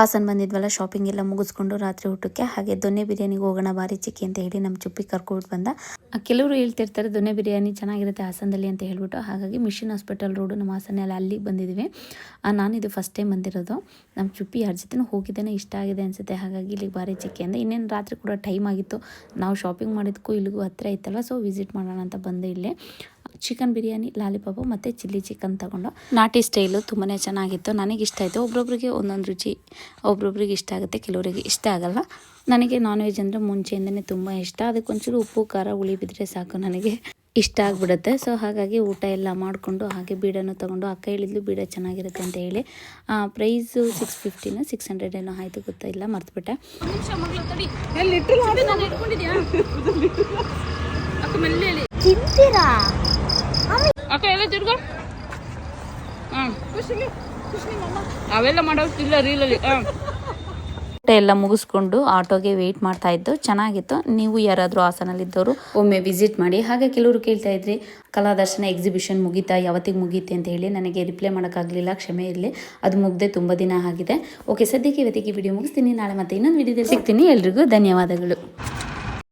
Haasan ಬಂದಿದ್ವಲ್ಲ shopping ಎಲ್ಲ ಮುಗಿಸ್ಕೊಂಡು ರಾತ್ರಿ ಊಟಕ್ಕೆ. ಹಾಗೆ ದೊನ್ನೆ ಬಿರಿಯಾನಿಗೆ ಹೋಗೋಣ ಬಾರಿ ಚಿಕ್ಕಿ ಅಂತ ಹೇಳಿ ನಮ್ಮ ಚುಪ್ಪಿ ಕರ್ಕೊಂಡು ಬಂದ. ಕೆಲವರು ಹೇಳ್ತಿರ್ತಾರೆ ದೊನ್ನೆ ಬಿರಿಯಾನಿ ಚೆನ್ನಾಗಿರುತ್ತೆ ಹಾಸನದಲ್ಲಿ ಅಂತ ಹೇಳ್ಬಿಟ್ಟು. ಹಾಗಾಗಿ ಮಿಷನ್ ಹಾಸ್ಪಿಟಲ್ ರೋಡು ನಮ್ಮ ಹಾಸನಲ್ಲಿ ಅಲ್ಲಿಗೆ ಬಂದಿದ್ವಿ. ಆ, ನಾನಿದು ಫಸ್ಟ್ ಟೈಮ್ ಬಂದಿರೋದು. ನಮ್ಮ ಚುಪ್ಪಿ ಯಾರ ಜೊತೆನೂ ಹೋಗಿದ್ದೇನೆ ಇಷ್ಟ ಆಗಿದೆ ಅನಿಸುತ್ತೆ. ಹಾಗಾಗಿ ಇಲ್ಲಿಗೆ ಬಾರಿ ಚಿಕ್ಕಿ ಅಂದರೆ ಇನ್ನೇನು ರಾತ್ರಿ ಕೂಡ ಟೈಮ್ ಆಗಿತ್ತು. ನಾವು ಶಾಪಿಂಗ್ ಮಾಡಿದ್ದಕ್ಕೂ ಇಲ್ಲಿಗೂ ಹತ್ತಿರ ಇತ್ತಲ್ಲ ಸೊ ವಿಸಿಟ್ ಮಾಡೋಣ ಅಂತ ಬಂದೆ ಇಲ್ಲೇ. ಚಿಕನ್ ಬಿರಿಯಾನಿ ಲಾಲಿಪಾಪು ಮತ್ತು ಚಿಲ್ಲಿ ಚಿಕನ್ ತಗೊಂಡು. ನಾಟಿ ಸ್ಟೈಲು ತುಂಬಾ ಚೆನ್ನಾಗಿತ್ತು. ನನಗೆ ಇಷ್ಟ ಆಯಿತು. ಒಬ್ರೊಬ್ರಿಗೆ ಒಂದೊಂದು ರುಚಿ ಒಬ್ರೊಬ್ರಿಗೆ ಇಷ್ಟ ಆಗುತ್ತೆ ಕೆಲವರಿಗೆ ಇಷ್ಟ ಆಗಲ್ಲ. ನನಗೆ ನಾನ್ ವೆಜ್ ಅಂದರೆ ಮುಂಚೆಯಿಂದನೇ ತುಂಬ ಇಷ್ಟ. ಅದಕ್ಕೊಂಚೂರು ಉಪ್ಪು ಖಾರ ಹುಳಿ ಬಿದ್ದರೆ ಸಾಕು ನನಗೆ ಇಷ್ಟ ಆಗಿಬಿಡುತ್ತೆ. ಸೊ ಹಾಗಾಗಿ ಊಟ ಎಲ್ಲ ಮಾಡಿಕೊಂಡು ಹಾಗೆ ಬೀಡನ್ನು ತೊಗೊಂಡು ಅಕ್ಕ ಹೇಳಿದ್ಲು ಬೀಡ ಚೆನ್ನಾಗಿರುತ್ತೆ ಅಂತ ಹೇಳಿ. ಪ್ರೈಸು ಸಿಕ್ಸ್ ಫಿಫ್ಟಿನ ಸಿಕ್ಸ್ ಹಂಡ್ರೆಡ್ ಏನೋ ಆಯಿತು ಗೊತ್ತಿಲ್ಲ ಮರ್ತುಬಿಟ್ಟೆ. ತಿಂತೀರಾ ಅಕ್ಕ ಎಲ್ಲ ಅವೆಲ್ಲ ಮಾಡೋಕ್ಕಿಲ್ಲ ರೀಲಲ್ಲಿ ಎಲ್ಲ ಮುಗಿಸ್ಕೊಂಡು ಆಟೋಗೆ ವೆಯ್ಟ್ ಮಾಡ್ತಾ ಇದ್ದು, ಚೆನ್ನಾಗಿತ್ತು. ನೀವು ಯಾರಾದರೂ ಹಾಸನಲ್ಲಿದ್ದವರು ಒಮ್ಮೆ ವಿಸಿಟ್ ಮಾಡಿ, ಹಾಗೆ ಕೆಲವರು ಕೇಳ್ತಾ ಇದ್ರಿ ಕಲಾದರ್ಶನ ಎಕ್ಸಿಬಿಷನ್ ಮುಗೀತಾ, ಯಾವತ್ತಿಗೆ ಮುಗೀತೆ ಅಂತ ಹೇಳಿ ನನಗೆ ರಿಪ್ಲೈ ಮಾಡೋಕ್ಕಾಗಲಿಲ್ಲ, ಕ್ಷಮೆ ಇರಲಿ. ಅದು ಮುಗ್ದೆ ತುಂಬ ದಿನ ಆಗಿದೆ. ಓಕೆ ಸದ್ಯಕ್ಕೆ ಇವತ್ತಿಗೆ ವಿಡಿಯೋ ಮುಗಿಸ್ತೀನಿ. ನಾಳೆ ಮತ್ತೆ ಇನ್ನೊಂದು ವಿಡಿಯೋದಲ್ಲಿ ಸಿಗ್ತೀನಿ. ಎಲ್ರಿಗೂ ಧನ್ಯವಾದಗಳು.